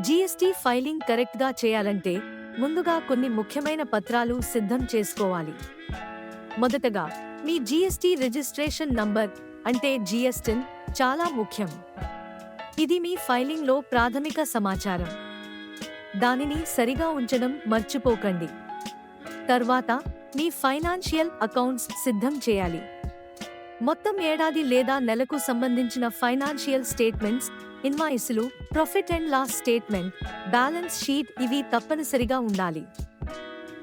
GST filing కరెక్ట్గా చేయాలంటే ముందుగా కొన్ని ముఖ్యమైన పత్రాలు సిద్ధం చేసుకోవాలి. మొదటగా మీ జీఎస్టీ రిజిస్ట్రేషన్ నంబర్ అంటే జిఎస్టిన్ చాలా ముఖ్యం. ఇది మీ ఫైలింగ్లో ప్రాథమిక సమాచారం. దానిని సరిగా ఉంచడం మర్చిపోకండి. తర్వాత మీ ఫైనాన్షియల్ అకౌంట్స్ సిద్ధం చేయాలి. మొత్తం ఏడాది లేదా నెలకు సంబంధించిన financial statements ఇన్వాయిస్లు profit and loss statement balance sheet ఇవి తప్పనిసరిగా ఉండాలి.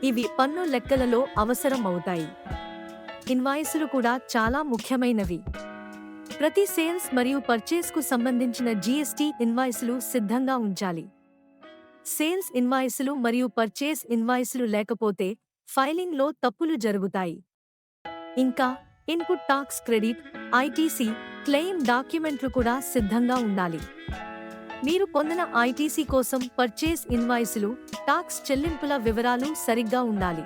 ఇవి పన్ను లెక్కలలో అవసరం అవుతాయి. ఇన్వాయిస్లు కూడా చాలా ముఖ్యమైనవి. ప్రతి సేల్స్ మరియు పర్చేస్కు సంబంధించిన జీఎస్టీ ఇన్వాయిస్లు సిద్ధంగా ఉంచాలి. సేల్స్ ఇన్వాయిస్లు మరియు పర్చేస్ ఇన్వాయిస్లు లేకపోతే ఫైలింగ్లో తప్పులు జరుగుతాయి. ఇంకా input tax credit ITC claim డాక్యుమెంట్లు కూడా సిద్ధంగా ఉండాలి. మీరు పొందిన ఐటీసీ కోసం పర్చేస్ ఇన్వాయిస్లు టాక్స్ చెల్లింపుల వివరాలు సరిగ్గా ఉండాలి.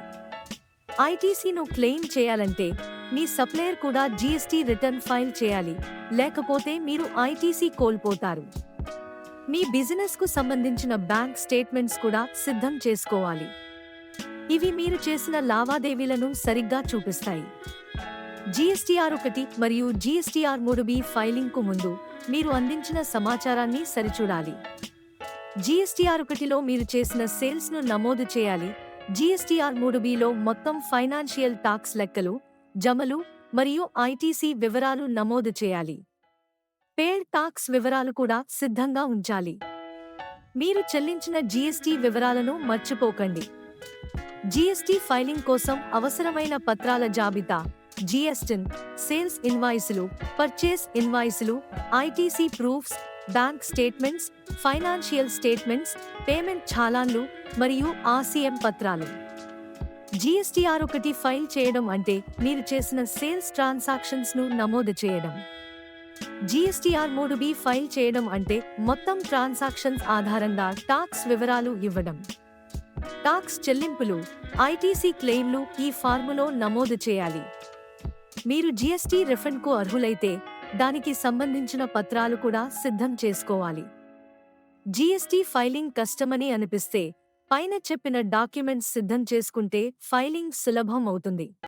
ఐటీసీను క్లెయిమ్ చేయాలంటే మీ సప్లయర్ కూడా జీఎస్టీ రిటర్న్ ఫైల్ చేయాలి లేకపోతే మీరు ఐటీసీ కోల్పోతారు. మీ బిజినెస్కు సంబంధించిన బ్యాంక్ స్టేట్మెంట్స్ కూడా సిద్ధం చేసుకోవాలి. ఇవి మీరు చేసిన లావాదేవీలను సరిగ్గా చూపిస్తాయి. జీఎస్టీఆర్ ఒకటి మరియు జీఎస్టీఆర్ మూడు బి ఫైలింగ్కు ముందు మీరు అందించిన సమాచారాన్ని సరిచూడాలి. జీఎస్టీఆర్ ఒకటిలో మీరు చేసిన సేల్స్ను నమోదు చేయాలి. జీఎస్టీఆర్ మూడు బిలో మొత్తం ఫైనాన్షియల్ టాక్స్ లెక్కలు జమలు మరియు ఐటీసీ వివరాలు నమోదు చేయాలి. పేడ్ టాక్స్ వివరాలు కూడా సిద్ధంగా ఉంచాలి. మీరు చెల్లించిన జీఎస్టీ వివరాలను మర్చిపోకండి. జీఎస్టీ ఫైలింగ్ కోసం అవసరమైన పత్రాల జాబితా జిఎస్టిన్ సేల్స్ ఇన్వాయిస్లు purchase ఇన్వాయిస్లు ITC proofs bank statements financial statements payment ఛాలాన్లు మరియు ఆర్సీఎం పత్రాలు. జిఎస్టీఆర్ ఒకటి ఫైల్ చేయడం అంటే మీరు చేసిన సేల్స్ ట్రాన్సాక్షన్స్ను నమోదు చేయడం. జిఎస్టీఆర్ మూడు బి ఫైల్ చేయడం అంటే మొత్తం ట్రాన్సాక్షన్స్ ఆధారంగా టాక్స్ వివరాలు ఇవ్వడం. టాక్స్ చెల్లింపులు ఐటీసీ క్లెయిమ్లు ఈ ఫార్ములో నమోదు చేయాలి. మీరు జీఎస్టీ రిఫండ్కు అర్హులైతే దానికి సంబంధించిన పత్రాలు కూడా సిద్ధం చేసుకోవాలి. జీఎస్టీ ఫైలింగ్ కష్టమని అనిపిస్తే పైన చెప్పిన డాక్యుమెంట్స్ సిద్ధం చేసుకుంటే ఫైలింగ్ సులభం అవుతుంది.